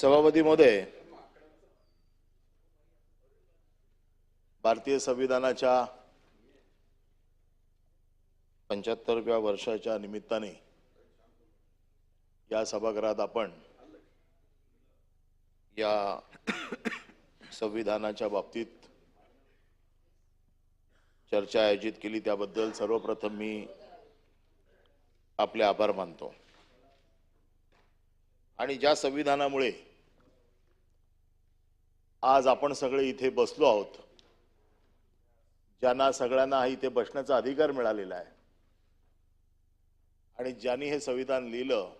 सभापती महोदय भारतीय संविधानाच्या पंच्याहत्तरव्या वर्षाच्या निमित्ताने या सभागृहात आपण या संविधानाच्या बाबतीत चर्चा आयोजित केली. त्याबद्दल सर्वप्रथम मी आपले आभार मानतो. आणि ज्या संविधानामुळे आज आपण सगळे इथे बसलो आहोत. ज्यांना सगळ्यांना इथे बसण्याचा अधिकार मिळालेला आहे. आणि ज्यांनी हे संविधान लिहिलं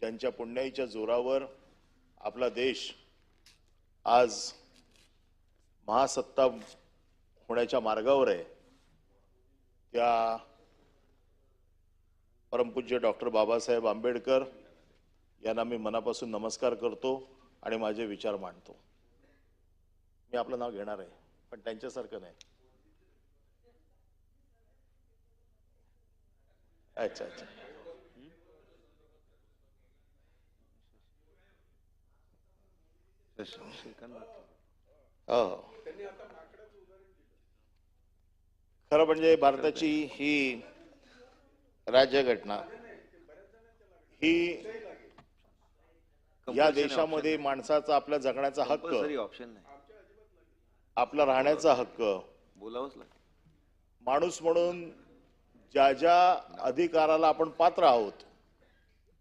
त्यांच्या पुण्याईच्या जोरावर आपला देश आज महासत्ता होण्याच्या मार्गावर आहे. त्या परमपूज्य डॉक्टर बाबासाहेब आंबेडकर यांना मी मनापासून नमस्कार करतो आणि माझे विचार मांडतो. मी आपलं नाव घेणार आहे पण त्यांच्यासारखं नाही. अच्छा अच्छा. हो हो. खरं म्हणजे भारताची ही राज्यघटना ही या देशामध्ये माणसाचा आपल्या जगण्याचा हक्क ऑप्शन नाही. आपला राहण्याचा हक्क. बोलावंच लागतं माणूस म्हणून ज्या ज्या अधिकाराला आपण पात्र आहोत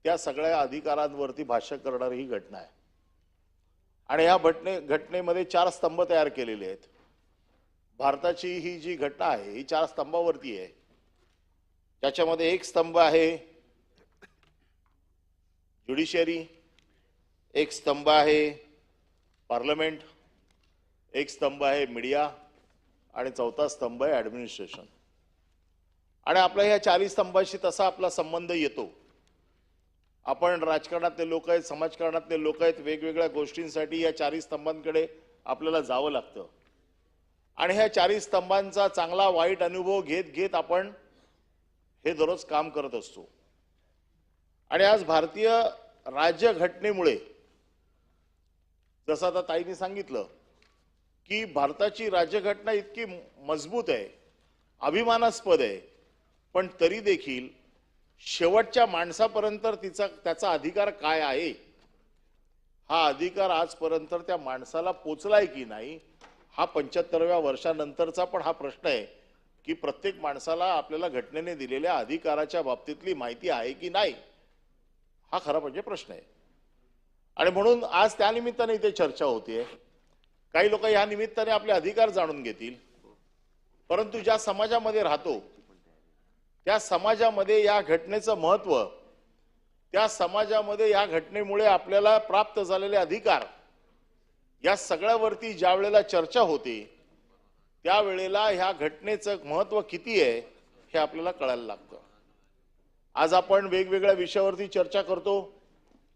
त्या सगळ्या अधिकारांवरती भाष्य करणारी ही घटना आहे. आणि या घटने घटनेमध्ये चार स्तंभ तयार केलेले आहेत. भारताची ही जी घटना आहे ही चार स्तंभावरती आहे. त्याच्यामध्ये एक स्तंभ आहे ज्युडिशियरी एक स्तंभ आहे पार्लमेंट. एक स्तंभ आहे मीडिया आणि चौथा स्तंभ आहे ऍडमिनिस्ट्रेशन आणि आपल्या ह्या चारही स्तंभाशी तसा आपला संबंध येतो. आपण राजकारणातले लोक आहेत समाजकारणातले लोक आहेत वेगवेगळ्या गोष्टींसाठी या चारही स्तंभांकडे आपल्याला जावं लागतं. आणि ह्या चारही स्तंभांचा चांगला वाईट अनुभव घेत घेत आपण हे दररोज काम करत असतो. आणि आज भारतीय राज्यघटनेमुळे जसं आता ताईंनी सांगितलं की भारताची राज्यघटना इतकी मजबूत आहे अभिमानास्पद आहे पण तरी देखील शेवटच्या माणसापर्यंत तिचा त्याचा अधिकार काय आहे? हा अधिकार आजपर्यंत त्या माणसाला पोचलाय की नाही हा पंच्याहत्तरव्या वर्षानंतरचा पण हा प्रश्न आहे की प्रत्येक माणसाला आपल्याला घटनेने दिलेल्या अधिकाराच्या बाबतीतली माहिती आहे की नाही? हा खरा म्हणजे प्रश्न आहे. आणि म्हणून आज त्यानिमित्ताने इथे चर्चा होतीये. काही लोक या निमित्ताने आपले अधिकार जाणून घेतील. परंतु ज्या समाजामध्ये राहतो त्या समाजामध्ये या घटनेचं महत्त्व त्या समाजामध्ये या घटनेमुळे आपल्याला प्राप्त झालेले अधिकार या सगळ्यावरती ज्या वेळेला चर्चा होते त्यावेळेला ह्या घटनेचं महत्त्व किती आहे हे आपल्याला कळायला लागतं. आज आपण वेगवेगळ्या विषयावरती चर्चा करतो.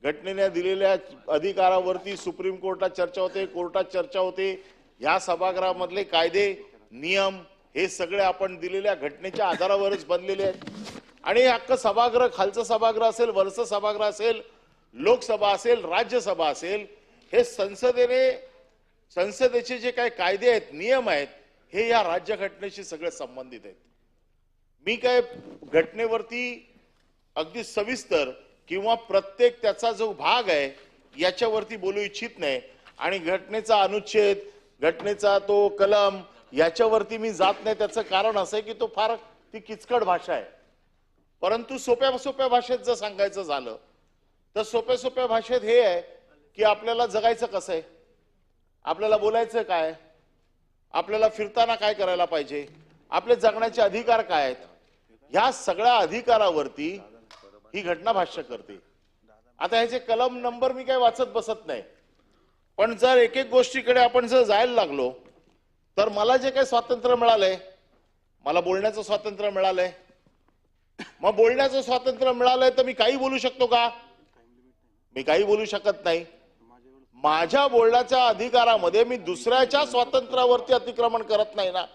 घटनेने दिलेल्या अधिकारावरती सुप्रीम कोर्टात चर्चा होते कोर्टात चर्चा होते. या सभागृहामधले कायदे नियम हे सगळे आपण दिलेल्या घटनेच्या आधारावरच बनलेले आहेत. आणि हक्क अख्खं सभागृह खालचं सभागृह असेल वरचं सभागृह असेल लोकसभा असेल राज्यसभा असेल हे संसदेने संसदेचे जे काही कायदे आहेत नियम आहेत हे या राज्यघटनेशी सगळे संबंधित आहेत. मी काय घटनेवरती अगदी सविस्तर किंवा प्रत्येक त्याचा जो भाग आहे याच्यावरती बोलू इच्छित नाही. आणि घटनेचा अनुच्छेद घटनेचा तो कलम याच्यावरती मी जात नाही. त्याचं कारण असं आहे की तो फार ती किचकट भाषा आहे. परंतु सोप्या सोप्या भाषेत जर सांगायचं झालं तर सोप्या सोप्या भाषेत हे आहे की आपल्याला जगायचं कसं आहे? आपल्याला बोलायचं काय? आपल्याला फिरताना काय करायला पाहिजे? आपले जगण्याचे अधिकार काय आहेत? ह्या सगळ्या अधिकारावरती ही घटना भाष्य करते. आता ह्याचे कलम नंबर मी काही वाचत बसत नाही. पण जर एक एक गोष्टीकडे आपण जर जायला लागलो तर मला जे काही स्वातंत्र्य मिळालंय मला बोलण्याचं स्वातंत्र्य मिळालंय. मग बोलण्याचं स्वातंत्र्य मिळालंय तर मी काही बोलू शकतो का? मी काही बोलू शकत नाही. माझ्या बोलण्याच्या अधिकारामध्ये मी दुसऱ्याच्या स्वातंत्र्यावरती अतिक्रमण करत नाही ना.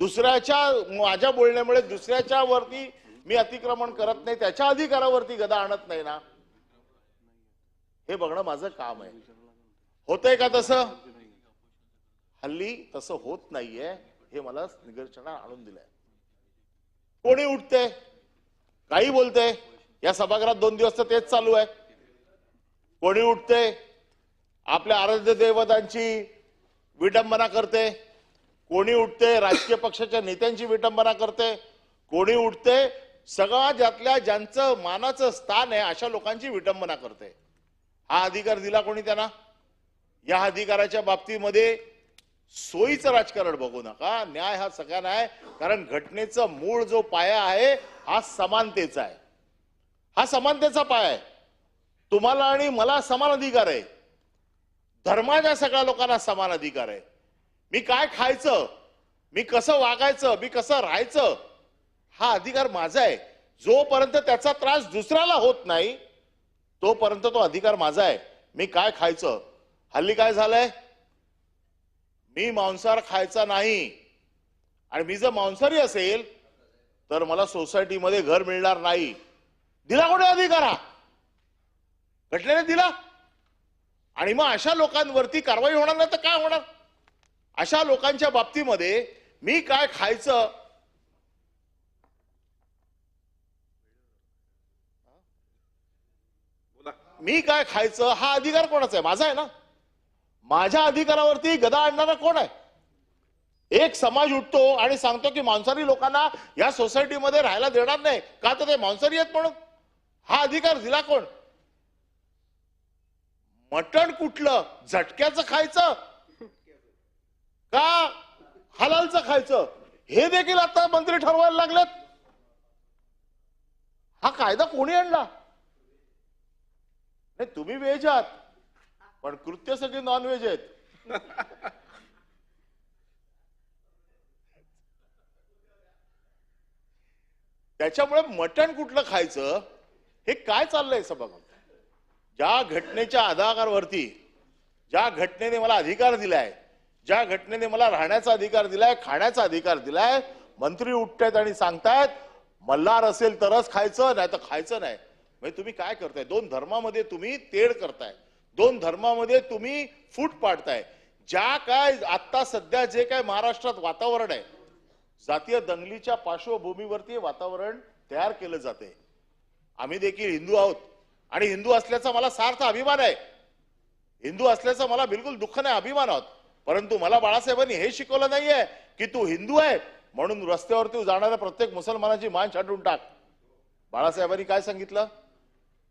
दुसऱ्याच्या माझ्या बोलण्यामुळे दुसऱ्याच्या वरती मी अतिक्रमण करत नाही त्याच्या अधिकारावरती गदा आणत नाही ना. हे बघणं माझं काम आहे. होतंय का तसं? हल्ली तसं होत नाहीये हे मला निदर्शना आणून दिलंय. कोणी उठते काही बोलते या सभागृहात दोन दिवस तर तेच चालू आहे. कोणी उठते आपल्या आराध्य देवतांची विडंबना करते कोणी उठते राजकीय पक्षाच्या नेत्यांची विटंबना करते कोणी उठते सगळा ज्यातल्या ज्यांचं मानाचं स्थान आहे अशा लोकांची विटंबना करते. हा अधिकार दिला कोणी त्यांना? या अधिकाराच्या बाबतीमध्ये सोयीचं राजकारण बघू नका. न्याय हा सगळ्यांना आहे कारण घटनेचा मूळ जो पाया आहे हा समानतेचा आहे. हा समानतेचा पाया आहे. तुम्हाला आणि मला समान अधिकार आहे. धर्माच्या सगळ्या लोकांना समान अधिकार आहे. मी काय खायचं? मी कसं वागायचं? मी कसं राहायचं? हा अधिकार माझा आहे. जोपर्यंत त्याचा त्रास दुसऱ्याला होत नाही तोपर्यंत तो अधिकार माझा आहे. मी काय खायचं? हल्ली काय झालंय? मी मांसाहार खायचा नाही. आणि मी जर मांसाहारी असेल तर मला सोसायटीमध्ये घर मिळणार नाही. दिला कोणी अधिकार? हा घटनेने दिला. आणि मग अशा लोकांवरती कारवाई होणार नाही तर काय होणार? अशा लोकांच्या बाबतीमध्ये मी काय खायचं? मी काय खायचं हा अधिकार कोणाचा आहे? माझा आहे ना? माझ्या अधिकारावरती गदा आणणारा कोण आहे? एक समाज उठतो आणि सांगतो की मांसाहारी लोकांना या सोसायटीमध्ये राहायला देणार नाही. का तर ते मांसाहारी आहेत म्हणून. हा अधिकार दिला कोण? मटण कुठलं? झटक्याचं खायचं? का हलालचं खायचं? हे देखील आता मंत्री ठरवायला लागलेत. हा कायदा कोणी आणला? नाही तुम्ही व्हेज आहात पण कृत्य सगळे नॉन व्हेज आहेत. त्याच्यामुळे मटण कुठलं खायचं हे काय चाललंय सभागृहात ज्या घटनेच्या आधारावरती ज्या घटनेने मला अधिकार दिलाय ज्या घटनेने मला राहण्याचा अधिकार दिलाय खाण्याचा अधिकार दिलाय मंत्री उठतायत आणि सांगतायत मल्हार असेल तरच खायचं नाही तर खायचं नाही. म्हणजे तुम्ही काय करताय? दोन धर्मामध्ये तुम्ही तेढ करताय. दोन धर्मामध्ये तुम्ही फूट पाडताय. ज्या काय आता सध्या जे काय महाराष्ट्रात वातावरण आहे जातीय दंगलीच्या पार्श्वभूमीवरती वातावरण तयार केलं जाते. आम्ही देखील हिंदू आहोत. आणि हिंदू असल्याचा मला सार्थ अभिमान आहे. हिंदू असल्याचा मला बिलकुल दुःख नाही अभिमान आहोत. परंतु मला बाळासाहेबांनी हे शिकवलं नाहीये की तू हिंदू आहे म्हणून रस्त्यावरती जाणाऱ्या प्रत्येक मुसलमानाची मान छाटून टाक. बाळासाहेबांनी काय सांगितलं?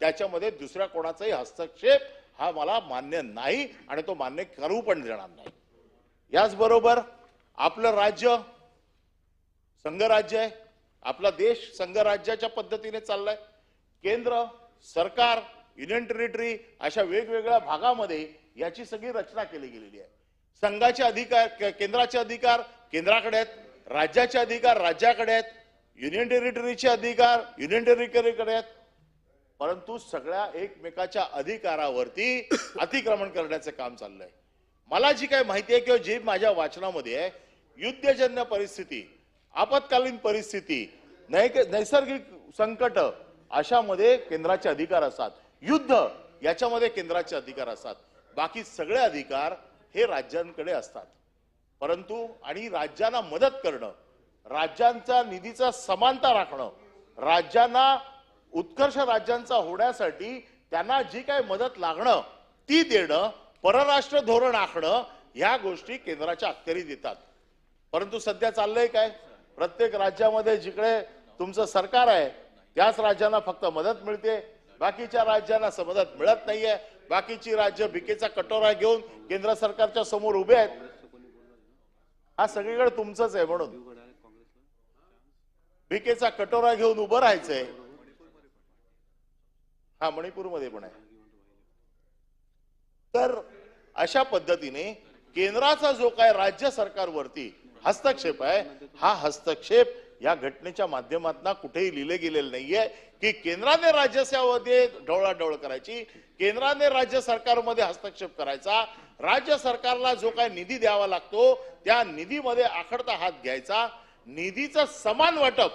त्याच्यामध्ये दुसऱ्या कोणाचाही हस्तक्षेप हा मला मान्य नाही आणि तो मान्य करू पण देणार नाही. याचबरोबर आपलं राज्य संघराज्य आहे. आपला देश संघराज्याच्या पद्धतीने चाललाय. केंद्र सरकार युनियन टेरिटरी अशा वेगवेगळ्या भागामध्ये याची सगळी रचना केली गेलेली आहे. संघाचे अधिकार केंद्राचे अधिकार केंद्राकडे आहेत राज्याचे अधिकार राज्याकडे आहेत युनियन टेरिटरीचे अधिकार युनियन टेरिटरीकडे आहेत परंतु सगळ्या एकमेकाच्या अधिकारावरती अतिक्रमण करण्याचं काम चाललंय. मला जी काही माहिती आहे किंवा जी माझ्या वाचनामध्ये आहे युद्धजन्य परिस्थिती आपत्कालीन परिस्थिती नैसर्गिक संकट अशामध्ये केंद्राचे अधिकार असतात. युद्ध याच्यामध्ये केंद्राचे अधिकार असतात. बाकी सगळे अधिकार हे राज्यांकडे असतात. परंतु आणि राज्यांना मदत करणं राज्यांचा निधीचा समानता राखणं राज्यांना उत्कर्ष राज्यांचा होण्यासाठी त्यांना जी काही मदत लागणं ती देणं परराष्ट्र धोरण आखणं ह्या गोष्टी केंद्राच्या अखत्यारीत येतात परंतु सध्या चाललंय काय? प्रत्येक राज्यामध्ये जिकडे तुमचं सरकार आहे त्याच राज्यांना फक्त मदत मिळते. बाकीच्या राज्यांना मदत मिळत नाहीये. बाकीची राज्य भिकेचा कटोरा घेऊन केंद्र सरकारच्या समोर उभे आहेत. हा सगळीकडे तुमचंच आहे म्हणून. भिकेचा कटोरा घेऊन उभं राहायचंय. हा मणिपूरमध्ये पण आहे. तर अशा पद्धतीने केंद्राचा जो काय राज्य सरकारवरती हस्तक्षेप आहे हा हस्तक्षेप या घटनेच्या माध्यमातून कुठेही लिहिले गेलेलं नाहीये की केंद्राने राज्यामध्ये डवळाडवळ करायची केंद्राने राज्य सरकारमध्ये हस्तक्षेप करायचा राज्य सरकारला जो काय निधी द्यावा लागतो त्या निधीमध्ये आखडता हात घ्यायचा निधीचं समान वाटप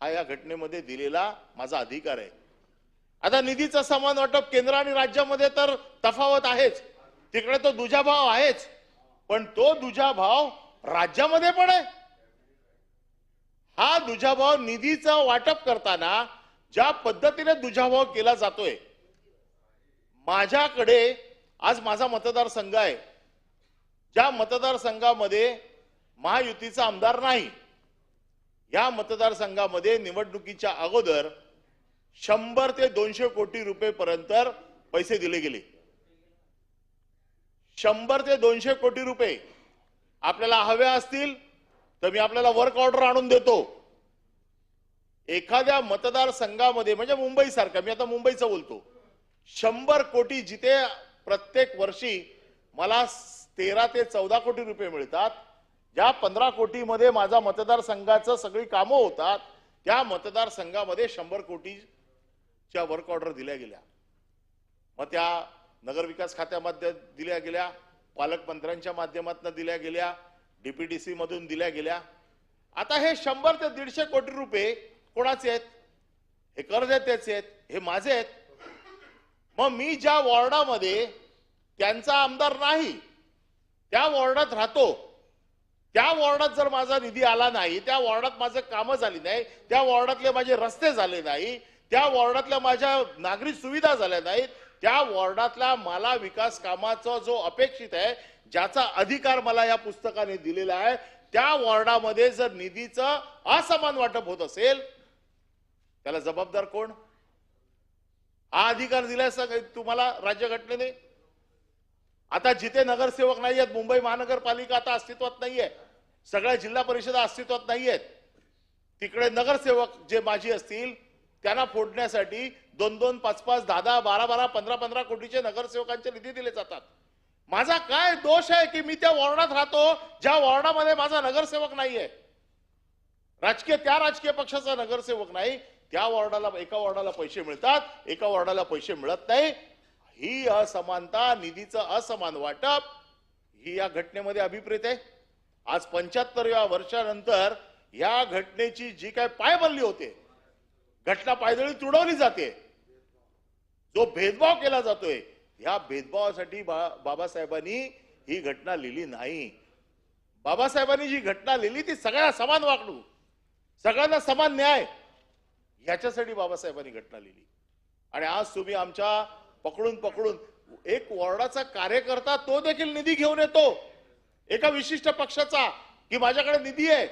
हा या घटनेमध्ये दिलेला माझा अधिकार आहे. आता निधीचं समान वाटप केंद्र आणि राज्यामध्ये तर तफावत आहेच. तिकडे तो दुजाभाव आहेच. पण तो दुजाभाव राज्यामध्ये पण आहे. हा दुजाभाव निधीचं वाटप करताना ज्या पद्धतीने दुजाभाव केला जातोय माझ्याकडे आज माझा मतदारसंघ आहे. ज्या मतदारसंघामध्ये महायुतीचा आमदार नाही या मतदारसंघामध्ये निवडणुकीच्या अगोदर शंभर ते दोनशे कोटी रुपये पर्यंत पैसे दिले गेले. शंभर ते दोनशे कोटी रुपये आपल्याला हवे असतील तर मी आपल्याला वर्क ऑर्डर आणून देतो. एखाद्या मतदारसंघामध्ये म्हणजे मुंबईसारखं मी आता मुंबईचं बोलतो. शंभर कोटी जिथे प्रत्येक वर्षी मला तेरा ते चौदा कोटी रुपये मिळतात ज्या पंधरा कोटीमध्ये माझा मतदारसंघाचं सगळी कामं होतात त्या मतदारसंघामध्ये शंभर कोटीच्या वर्क ऑर्डर दिल्या गेल्या. मग त्या नगरविकास खात्यामध्ये दिल्या गेल्या पालकमंत्र्यांच्या माध्यमातून दिल्या गेल्या डीपीडीसी मधून दिल्या गेल्या. आता हे शंभर ते दीडशे कोटी रुपये कोणाचे आहेत? हे कर्जदात्याचे आहेत हे माझे आहेत. मग मी ज्या वॉर्डामध्ये त्यांचा आमदार नाही त्या वॉर्डात राहतो. त्या वॉर्डात जर माझा निधी आला नाही त्या वॉर्डात माझं कामं झाली नाही त्या वॉर्डातले माझे रस्ते झाले नाही त्या वॉर्डातल्या माझ्या नागरिक सुविधा झाल्या नाहीत त्या वॉर्डातला मला विकास कामाचा जो अपेक्षित आहे ज्याचा अधिकार मला या पुस्तकाने दिलेला आहे त्या वॉर्डामध्ये जर निधीचं असमान वाटप होत असेल त्याला जबाबदार कोण? हा अधिकार दिलाय तुम्हाला राज्यघटनेने? आता जिथे नगरसेवक नाही आहेत मुंबई महानगरपालिका आता अस्तित्वात नाहीये. सगळ्या जिल्हा परिषदा अस्तित्वात नाहीयेत. तिकडे नगरसेवक जे माझी असतील त्यांना फोडण्यासाठी दोन दोन पाच पाच दहा दहा बारा बारा पंधरा पंधरा कोटीचे नगरसेवकांचे निधी दिले जातात. माझा काय दोष आहे की मी त्या वॉर्डात राहतो ज्या वॉर्डामध्ये माझा नगरसेवक नाहीये? राजकीय त्या राजकीय पक्षाचा नगरसेवक नाही. त्या वॉर्डाला एका वॉर्डाला पैसे मिळतात एका वॉर्डाला पैसे मिळत नाही. ही असमानता निधीचं असमान वाटप ही या घटनेमध्ये अभिप्रेत आहे. आज पंच्याहत्तरव्या वर्षानंतर या घटनेची जी काय पायबल्ली होते घटना पायदळी तुडवली जाते. जो भेदभाव केला जातोय या भेदभावासाठी बा- बाबासाहेबांनी ही घटना लिहिली नाही. बाबासाहेबांनी जी घटना लिहिली ती सगळ्या समान वागणूक सगळ्यांना समान न्याय याच्यासाठी बाबासाहेबांनी घटना लिहिली. आणि आज तुम्ही आमच्या पकडून पकडून. एक वॉर्डाचा कार्यकर्ता तो देखील निधी घेऊन येतो. एका विशिष्ट पक्षाचा की माझ्याकडे निधी आहे.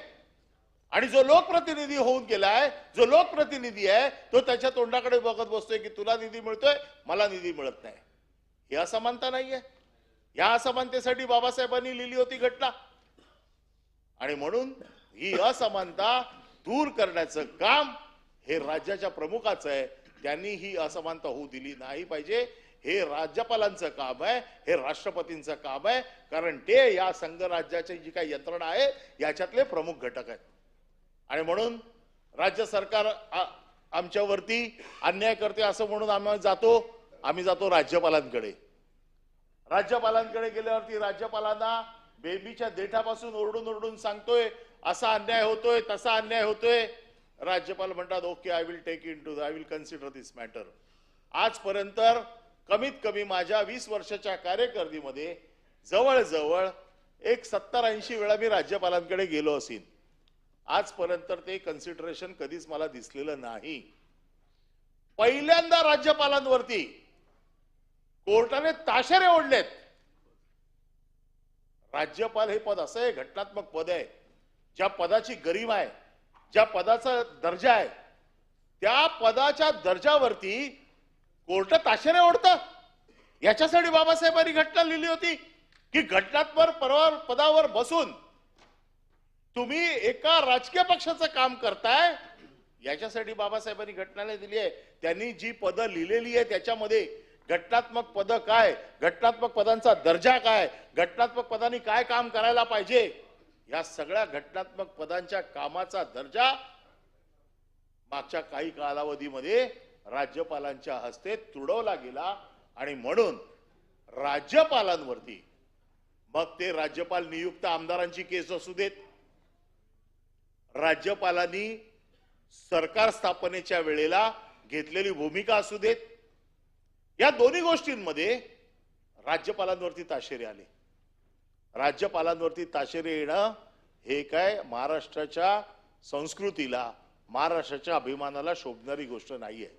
आणि जो लोकप्रतिनिधी होऊन गेलाय जो लोकप्रतिनिधी आहे तो त्याच्या तोंडाकडे बघत बसतोय की तुला निधी मिळतोय मला निधी मिळत नाही. ही असमानता नाहीये. या असमानतेसाठी बाबासाहेबांनी लिहिली होती घटना. आणि म्हणून ही असमानता दूर करण्याचं काम हे राज्याच्या प्रमुखाचं आहे. त्यांनी ही असमानता होऊ दिली नाही पाहिजे. हे राज्यपालांचं काम आहे हे राष्ट्रपतींचं काम आहे कारण ते या संघराज्याची जी काही यंत्रणा आहे याच्यातले प्रमुख घटक आहेत. आणि म्हणून राज्य सरकार आमच्यावरती अन्याय करते असं म्हणून आम्ही जातो आम्ही जातो राज्यपालांकडे. राज्यपालांकडे गेल्यावरती राज्यपालांना बेबीच्या देठापासून ओरडून ओरडून सांगतोय असा अन्याय होतोय तसा अन्याय होतोय. राज्यपाल म्हणतात okay I will take into I will consider this matter आजपर्यंत कमीत कमी माझ्या वीस वर्षाच्या कार्यकर्दीमध्ये जवळजवळ एक सत्तर ऐंशी वेळा मी राज्यपालांकडे गेलो असेन. आजपर्यंत ते कन्सिडरेशन कधीच मला दिसलेलं नाही. पहिल्यांदा राज्यपालांवरती कोर्टाने ताशेरे ओढलेत. राज्यपाल हे पद असं आहे घटनात्मक पद आहे. ज्या पदाची गरीब आहे ज्या पदाचा दर्जा आहे त्या पदाच्या दर्जावरती कोर्ट ताशेने ओढतं. याच्यासाठी बाबासाहेबांनी घटना लिहिली होती की घटनात्मक परवा पदावर बसून तुम्ही एका राजकीय पक्षाचं काम करताय याच्यासाठी बाबासाहेबांनी घटनाने दिली आहे. त्यांनी जी पदं लिहिलेली आहे त्याच्यामध्ये घटनात्मक पद काय घटनात्मक पदांचा दर्जा काय घटनात्मक पदांनी काय काम करायला पाहिजे या सगळ्या घटनात्मक पदांच्या कामाचा दर्जा मागच्या काही कालावधीमध्ये राज्यपालांच्या हस्ते तुडवला गेला आणि म्हणून राज्यपालांवरती मग ते राज्यपाल नियुक्त आमदारांची केस असू देत. राज्यपालांनी सरकार स्थापनेच्या वेळेला घेतलेली भूमिका असू देत. या दोन्ही गोष्टींमध्ये राज्यपालांवरती ताशेरे आले. राज्यपालांवरती ताशेरे येणं हे काय? महाराष्ट्राच्या संस्कृतीला महाराष्ट्राच्या अभिमानाला शोभणारी गोष्ट नाहीये.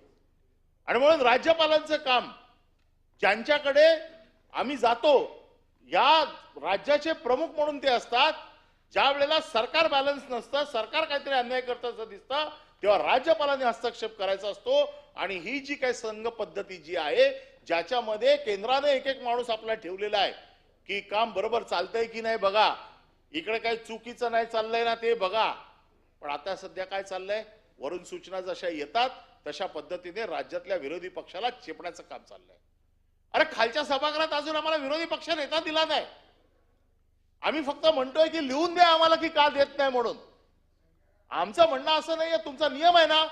आणि म्हणून राज्यपालांचं काम ज्यांच्याकडे आम्ही जातो या राज्याचे प्रमुख म्हणून ते असतात. ज्या वेळेला सरकार बॅलन्स नसतं सरकार काहीतरी अन्याय करताचं असं दिसतं तेव्हा राज्यपालांनी हस्तक्षेप करायचा असतो. आणि ही जी काही संघ पद्धती जी आहे ज्याच्यामध्ये केंद्राने एक एक माणूस आपला ठेवलेला आहे की काम बरोबर चालतंय की नाही बघा. इकडे काही चुकीचं नाही चाललंय ना ते बघा. पण आता सध्या काय चाललंय? वरून सूचना जशा येतात तशा पद्धतीने राज्यातल्या विरोधी पक्षाला चेपण्याचं काम चाललंय. अरे खालच्या सभागृहात अजून आम्हाला विरोधी पक्ष नेता दिला नाही. आम्ही फक्त म्हणतोय की लिहून द्या आम्हाला की का देत नाही म्हणून. आमचं म्हणणं असं नाहीये तुमचा नियम आहे ना.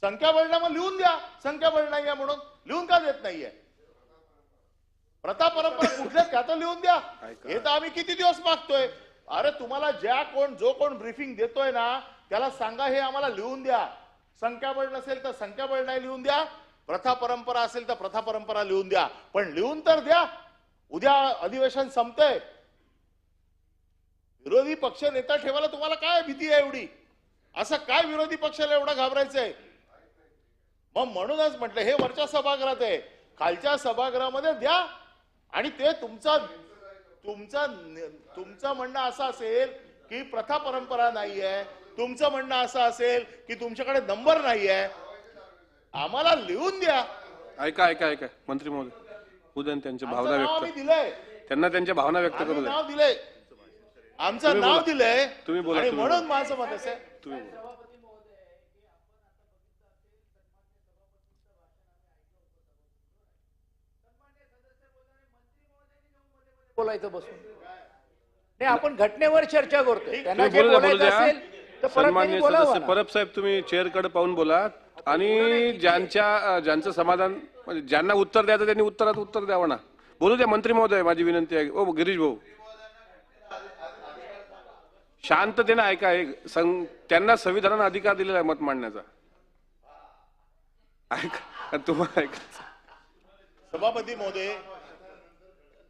संख्याबळ मग लिहून द्या. संख्याबळ नाहीये म्हणून. लिहून का देत नाहीये? प्रथा परंपरा कुठल्या? त्या तर लिहून द्या. हे तर आम्ही किती दिवस मागतोय? अरे तुम्हाला ज्या कोण जो कोण ब्रीफिंग देतोय ना त्याला सांगा हे आम्हाला लिहून द्या. संख्याबळ नसेल तर संख्याबळ नाही लिहून द्या. प्रथा परंपरा असेल तर प्रथा परंपरा लिहून द्या. पण लिहून तर द्या. उद्या अधिवेशन संपतंय. विरोधी पक्ष नेता ठेवायला तुम्हाला काय भीती आहे एवढी? असं काय विरोधी पक्षाला एवढं घाबरायचंय? मग म्हणूनच म्हटलं हे वरच्या सभागृहात आहे. खालच्या सभागृहामध्ये द्या. आणि ते तुमचा तुमचा तुमचं म्हणणं असं असेल की प्रथा परंपरा नाहीये. तुमचं म्हणणं असं असेल की तुमच्याकडे नंबर नाहीये. आम्हाला लिहून द्या. ऐका ऐका ऐका. मंत्री महोदय उद्या त्यांच्या भावना व्यक्त दिलंय. त्यांना त्यांच्या भावना व्यक्त करू द्या. नाव दिलंय. आमचं नाव. दिलंय. तुम्ही बोला, आणि म्हणून माझं मत असं आहे. तुम्ही बोला. बोलायचं बसून. नाही आपण घटनेवर चर्चा करतोय. त्यांना जे बोलायचं असेल तर परत सन्मान्य त्यांनी बोलावं सदस्य ना. परब साहेब तुम्ही चेअरकडे पाहून बोला. आणि ज्यांच्या ज्यांचं समाधान म्हणजे ज्यांना उत्तर द्यायचं त्यांनी उत्तरात उत्तर द्यावं ना. बोलू द्या मंत्री महोदय माझी विनंती आहे. ओ गिरीश भाऊ. शांततेने ऐका हे सं- त्यांना संविधानाने अधिकार दिलेला आहे मत मांडण्याचा. ऐका तुम्हाला ऐका. सभापती महोदय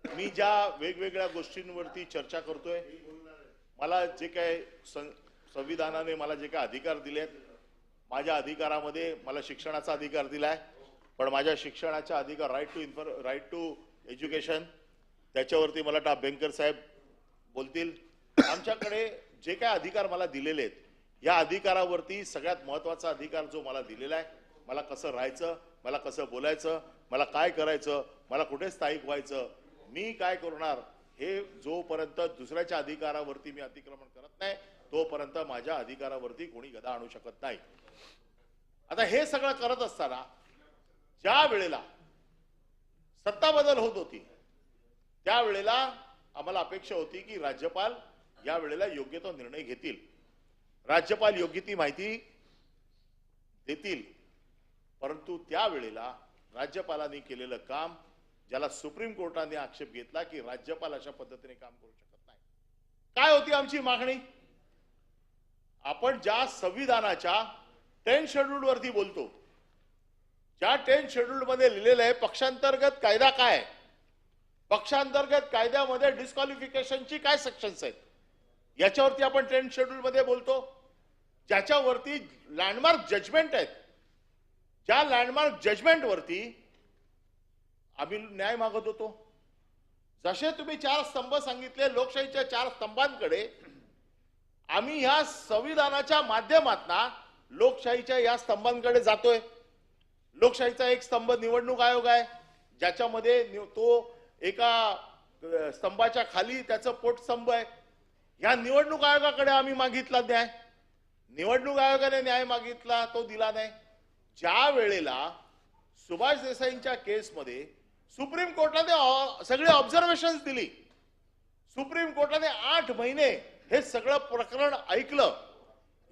मी ज्या वेगवेगळ्या गोष्टींवरती चर्चा करतोय मला जे काय सं- संविधानाने मला जे काय अधिकार दिलेत माझ्या अधिकारामध्ये मला शिक्षणाचा अधिकार दिलाय पण माझ्या शिक्षणाचा अधिकार right to इन्फॉर right to education त्याच्यावरती मला डा. बेंकर साहेब बोलतील. आमच्याकडे जे काय अधिकार मला दिलेले आहेत या अधिकारावरती सगळ्यात महत्त्वाचा अधिकार जो मला दिलेला आहे मला कसं राहायचं मला कसं बोलायचं मला काय करायचं मला कुठे स्थायिक व्हायचं मी काय करणार हे जोपर्यंत दुसऱ्याच्या अधिकारावरती मी अतिक्रमण करत नाही तोपर्यंत माझ्या अधिकारावरती कोणी गदा आणू शकत नाही. आता हे सगळं करत असताना ज्या वेळेला सत्ता बदल होत होती त्यावेळेला आम्हाला अपेक्षा होती की राज्यपाल या वेळेला योग्य तो निर्णय घेतील. राज्यपाल योग्य ती माहिती देतील. परंतु त्यावेळेला राज्यपालांनी केलेलं काम ज्याला सुप्रीम कोर्टाने आक्षेप घेतला की राज्यपाल अशा पद्धतीने काम करू शकत नाही. काय होती आमची मागणी? आपण ज्या संविधानाच्या टेन शेड्यूल वरती बोलतो ज्या टेन शेड्यूल मध्ये लिहिलेलं आहे पक्षांतर्गत कायदा काय? पक्षांतर्गत कायद्यामध्ये डिस्क्वालिफिकेशनची काय सेक्शन्स आहेत? याच्यावरती आपण टेन शेड्यूल मध्ये बोलतो. ज्याच्यावरती लँडमार्क जजमेंट आहेत. ज्या लँडमार्क जजमेंट वरती आम्ही न्याय मागत होतो. जसे तुम्ही चार स्तंभ सांगितले लोकशाहीच्या चार स्तंभांकडे आम्ही ह्या संविधानाच्या माध्यमातना लोकशाहीच्या या स्तंभांकडे जातोय. लोकशाहीचा एक स्तंभ निवडणूक आयोग आहे ज्याच्यामध्ये तो एका स्तंभाच्या खाली त्याचं पोटस्तंभ आहे. ह्या निवडणूक आयोगाकडे आम्ही मागितला न्याय. निवडणूक आयोगाने न्याय मागितला तो दिला नाही. ज्या वेळेला सुभाष देसाईंच्या केसमध्ये सुप्रीम कोर्टाने ऑ- सगळी ऑब्झर्वेशन दिली. सुप्रीम कोर्टाने आठ महिने हे सगळं प्रकरण ऐकलं.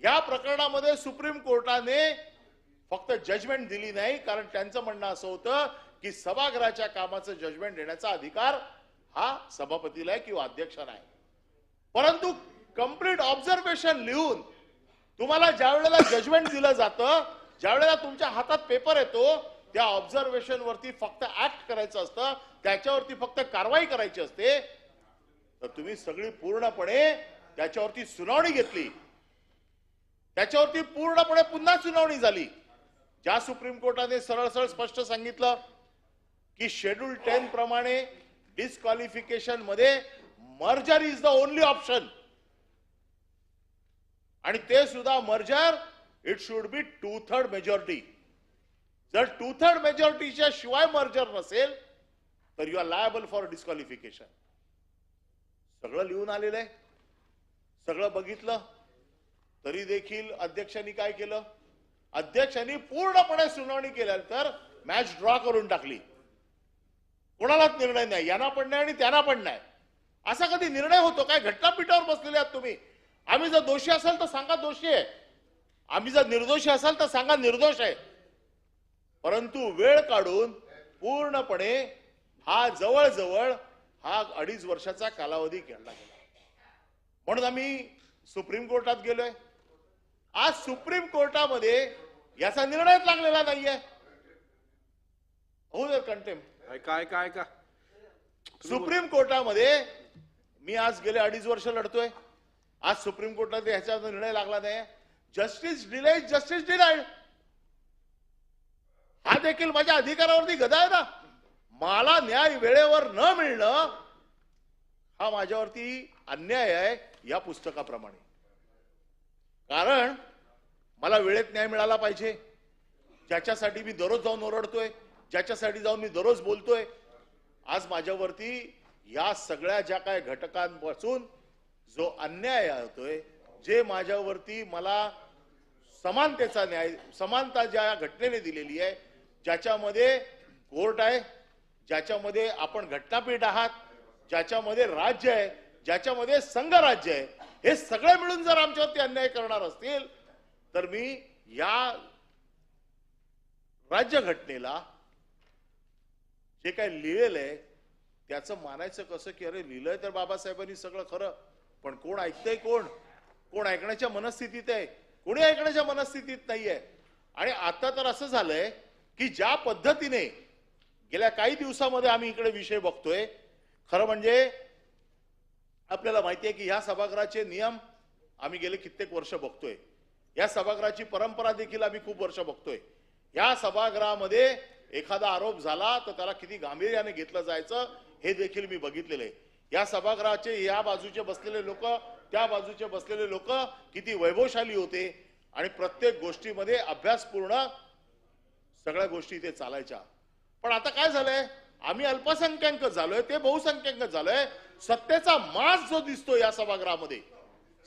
या प्रकरणामध्ये सुप्रीम कोर्टाने फक्त जजमेंट दिली नाही कारण त्यांचं म्हणणं असं होतं की सभागृहाच्या कामाचं जजमेंट देण्याचा अधिकार हा सभापतीला आहे किंवा अध्यक्षाला आहे. परंतु कंप्लीट ऑब्झर्वेशन लिहून तुम्हाला ज्या वेळेला जजमेंट दिलं जातं ज्या वेळेला तुमच्या हातात पेपर येतो त्या ऑब्झर्वेशन वरती फक्त ऍक्ट करायचं असतं त्याच्यावरती फक्त कारवाई करायची असते तर तुम्ही सगळी पूर्णपणे त्याच्यावरती सुनावणी घेतली. त्याच्यावरती पूर्णपणे पुन्हा सुनावणी झाली. ज्या सुप्रीम कोर्टाने सरळ सरळ स्पष्ट सांगितलं की शेड्यूल टेन प्रमाणे डिस्क्वालिफिकेशनमध्ये merger is the only option आणि ते सुद्धा merger it should be two third majority जर टू थर्ड मेजॉरिटीच्या शिवाय मर्जर नसेल तर you are liable for disqualification सगळं लिहून आलेलं आहे. सगळं बघितलं. तरी देखील अध्यक्षांनी काय केलं? अध्यक्षांनी पूर्णपणे सुनावणी केल्यानंतर मॅच ड्रॉ करून टाकली. कोणालाच निर्णय नाही. यांना पण नाही आणि त्यांना पण नाही. असा कधी निर्णय होतो काय? घटनापीठावर बसलेले आहात तुम्ही. आम्ही जर दोषी असाल तर सांगा दोषी आहे. आम्ही जर निर्दोषी असाल तर सांगा निर्दोष आहे. परंतु वेळ काढून पूर्णपणे हा जवळजवळ हा अडीच वर्षाचा कालावधी खेळला गेला. म्हणून आम्ही सुप्रीम कोर्टात गेलोय. आज सुप्रीम कोर्टामध्ये याचा निर्णयच लागलेला नाहीये. होऊ कंटेम काय काय काय का सुप्रीम कोर्टामध्ये मी आज गेले अडीच वर्ष लढतोय. आज सुप्रीम कोर्टात ह्याचा निर्णय लागला नाही जस्टिस डिले जस्टिस डिनाईड हा देखील माझ्या अधिकारावरती गदा आहे ना. मला न्याय वेळेवर न मिळणं हा माझ्यावरती अन्याय आहे या पुस्तकाप्रमाणे. कारण मला वेळेत न्याय मिळाला पाहिजे. ज्याच्यासाठी मी दररोज जाऊन ओरडतोय ज्याच्यासाठी जाऊन मी दररोज बोलतोय आज माझ्यावरती या सगळ्या ज्या काय घटकांपासून जो अन्याय होतोय जे माझ्यावरती मला समानतेचा न्याय समानता ज्या घटनेने दिलेली आहे ज्याच्यामध्ये कोर्ट आहे ज्याच्यामध्ये आपण घटनापीठ आहात ज्याच्यामध्ये राज्य आहे ज्याच्यामध्ये संघराज्य आहे हे सगळे मिळून जर आमच्यावरती अन्याय करणार असतील तर मी या राज्यघटनेला जे काय लिहिलेलं आहे त्याचं मानायचं कसं की अरे लिहिलंय तर बाबासाहेबांनी सगळं खरं पण कोण ऐकतंय कोण? कोण ऐकण्याच्या मनस्थितीत आहे? कोणी ऐकण्याच्या मनस्थितीत नाहीये? आणि आता तर असं झालंय की ज्या पद्धतीने गेल्या काही दिवसामध्ये आम्ही इकडे विषय बघतोय खरं म्हणजे आपल्याला माहिती आहे की ह्या सभागृहाचे नियम आम्ही गेले कित्येक वर्ष बघतोय. या सभागृहाची परंपरा देखील आम्ही खूप वर्ष बघतोय. या सभागृहामध्ये एखादा आरोप झाला तर त्याला किती गांभीर्याने घेतलं जायचं हे देखील मी बघितलेलं आहे. या सभागृहाचे या बाजूचे बसलेले लोक त्या बाजूचे बसलेले लोक किती वैभवशाली होते आणि प्रत्येक गोष्टीमध्ये अभ्यासपूर्ण सगळ्या गोष्टी इथे चालायच्या. पण आता काय झालंय? आम्ही अल्पसंख्याक झालोय ते बहुसंख्याक झालोय. सत्तेचा मास जो दिसतो या सभागृहामध्ये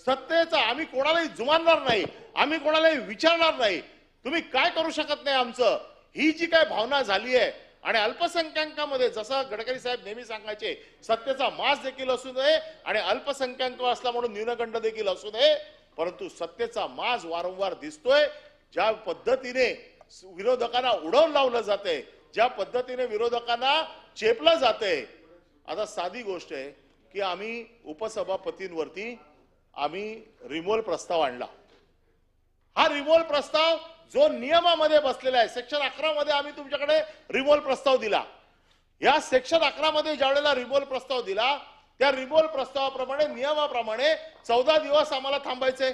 सत्तेचा आम्ही कोणालाही जुमानणार नाही आम्ही कोणालाही विचारणार नाही. तुम्ही काय करू शकत नाही आमचं? ही जी काय भावना झाली आहे आणि अल्पसंख्याकामध्ये जसं गडकरी साहेब नेहमी सांगायचे सत्तेचा मास देखील असू नये आणि अल्पसंख्याक असला म्हणून न्यूनगंड देखील असू नये परंतु सत्तेचा मास वारंवार दिसतोय ज्या पद्धतीने विरोधकांना उडवून लावलं जाते ज्या पद्धतीने विरोधकांना चेपलं जाते. आता साधी गोष्ट आहे की आम्ही उपसभापतींवरती आम्ही रिमोल प्रस्ताव आणला. हा रिमोल प्रस्ताव जो नियमामध्ये बसलेला आहे सेक्शन अकरा मध्ये आम्ही तुमच्याकडे रिमोल प्रस्ताव दिला. या सेक्शन अकरा मध्ये ज्यावेळेला रिमोल प्रस्ताव दिला त्या रिमोल प्रस्तावाप्रमाणे नियमाप्रमाणे चौदा दिवस आम्हाला थांबायचे.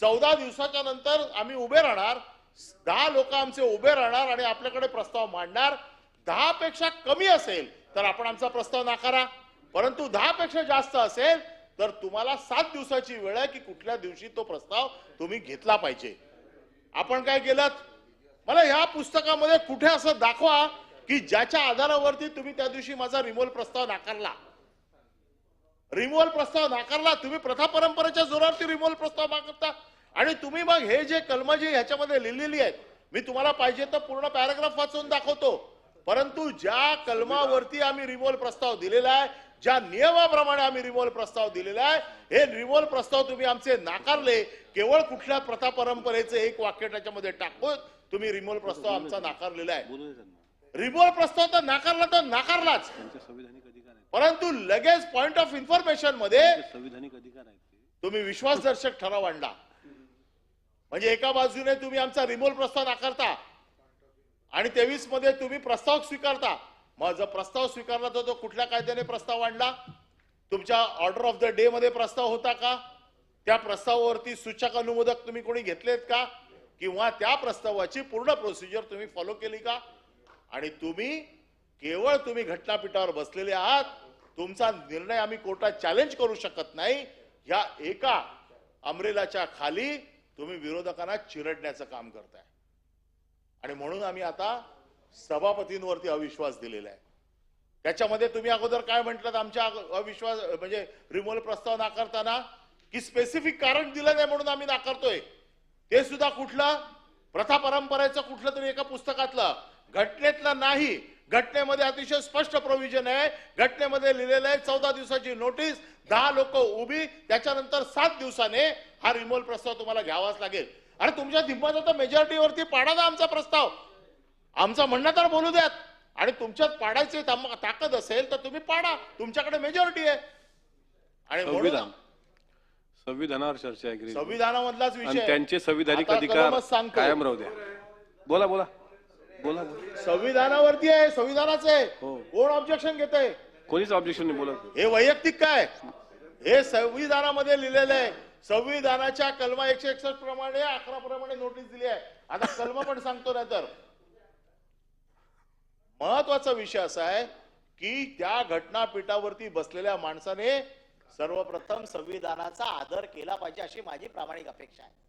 चौदा दिवसाच्या नंतर आम्ही उभे राहणार दहा लोक आमचे उभे राहणार आणि आपल्याकडे प्रस्ताव मांडणार. दहा पेक्षा कमी असेल तर आपण आमचा प्रस्ताव नाकारा. परंतु दहा पेक्षा जास्त असेल तर तुम्हाला सात दिवसाची वेळ आहे की कुठल्या दिवशी तो प्रस्ताव तुम्ही घेतला पाहिजे. आपण काय केलं? मला ह्या पुस्तकामध्ये कुठे असं दाखवा की ज्याच्या आधारावरती तुम्ही त्या दिवशी माझा रिमोल प्रस्ताव नाकारला. रिमोल प्रस्ताव नाकारला. तुम्ही प्रथा परंपरेच्या जोरावरती रिमोल प्रस्ताव मागता आणि तुम्ही मग हे जे कलम जी ह्याच्यामध्ये लिहिलेली आहेत मी तुम्हाला पाहिजे तर पूर्ण पॅराग्राफ वाचून दाखवतो. परंतु ज्या कलमावरती आम्ही रिमोल प्रस्ताव दिलेला आहे ज्या नियमाप्रमाणे आम्ही रिमोल प्रस्ताव दिलेला आहे हे रिमोल प्रस्ताव तुम्ही आमचे नाकारले केवळ कुठल्या प्रथा परंपरेचे एक वाक्य त्याच्यामध्ये टाकून तुम्ही रिमोल प्रस्ताव आमचा नाकारलेला आहे. रिमोल प्रस्ताव तर नाकारला तर नाकारलाच. संविधानिक अधिकार आहेत. परंतु लगेच पॉइंट ऑफ इन्फॉर्मेशनमध्ये. तुम्ही विश्वासदर्शक ठराव आणला. म्हणजे एका बाजूने तुम्ही आमचा रिमोल प्रस्ताव नाकारता आणि तेवीसमध्ये तुम्ही प्रस्ताव स्वीकारता. मग जर प्रस्ताव स्वीकारला तर तो कुठल्या कायद्याने प्रस्ताव आणला? तुमच्या ऑर्डर ऑफ द डे मध्ये प्रस्ताव होता का? त्या प्रस्तावावरती सूचक अनुमोदक तुम्ही कोणी घेतलेत का? किंवा त्या प्रस्तावाची पूर्ण प्रोसिजर तुम्ही फॉलो केली का? आणि तुम्ही केवळ तुम्ही घटनापीठावर बसलेले आहात तुमचा निर्णय आम्ही कोर्टात चॅलेंज करू शकत नाही. या एका अमरेलाच्या खाली तुम्ही विरोधकांना चिरडण्याचं काम करताय. आणि म्हणून आम्ही आता सभापतींवरती अविश्वास दिलेला आहे. त्याच्यामध्ये तुम्ही अगोदर काय म्हटलं आमच्या अविश्वास म्हणजे रिमोल प्रस्ताव नाकारताना की स्पेसिफिक कारण दिलं नाही म्हणून आम्ही नाकारतोय. ते सुद्धा कुठलं? प्रथा परंपरेचं कुठलं तरी एका पुस्तकातलं. घटनेतलं नाही. घटनेमध्ये अतिशय स्पष्ट प्रोव्हिजन आहे. घटनेमध्ये लिहिलेलं आहे चौदा दिवसाची नोटीस दहा लोक उभी त्याच्यानंतर सात दिवसाने हा रिमोल प्रस्ताव तुम्हाला घ्यावाच लागेल. अरे तुमच्या दिमागात तर मेजॉरिटीवरती पाडा ना आमचा प्रस्ताव. आमचं म्हणणं तर बोलू द्यात. आणि तुमच्यात पाडायची ताकद असेल तर तुम्ही पाडा. तुमच्याकडे मेजॉरिटी आहे. आणि संविधान. संविधानावर चर्चा आहे. संविधानामधलाच विषय त्यांचे संविधानिक अधिकार. कायम राहू द्या. बोला बोला. बोला. संविधानावरती आहे संविधानाचं आहे. हो. कोण ऑब्जेक्शन घेत आहे कोणीच ऑब्जेक्शन नाही बोला हे वैयक्तिक काय? हे संविधानामध्ये लिहिलेलं आहे. संविधानाच्या कलमा एकशे एकसष्ट प्रमाणे अकरा प्रमाणे नोटीस दिली आहे. आता कलम पण सांगतो नाही तर. महत्त्वाचा विषय असा आहे की त्या घटनापीठावरती बसलेल्या माणसाने सर्वप्रथम संविधानाचा आदर केला पाहिजे अशी माझी प्रामाणिक अपेक्षा आहे.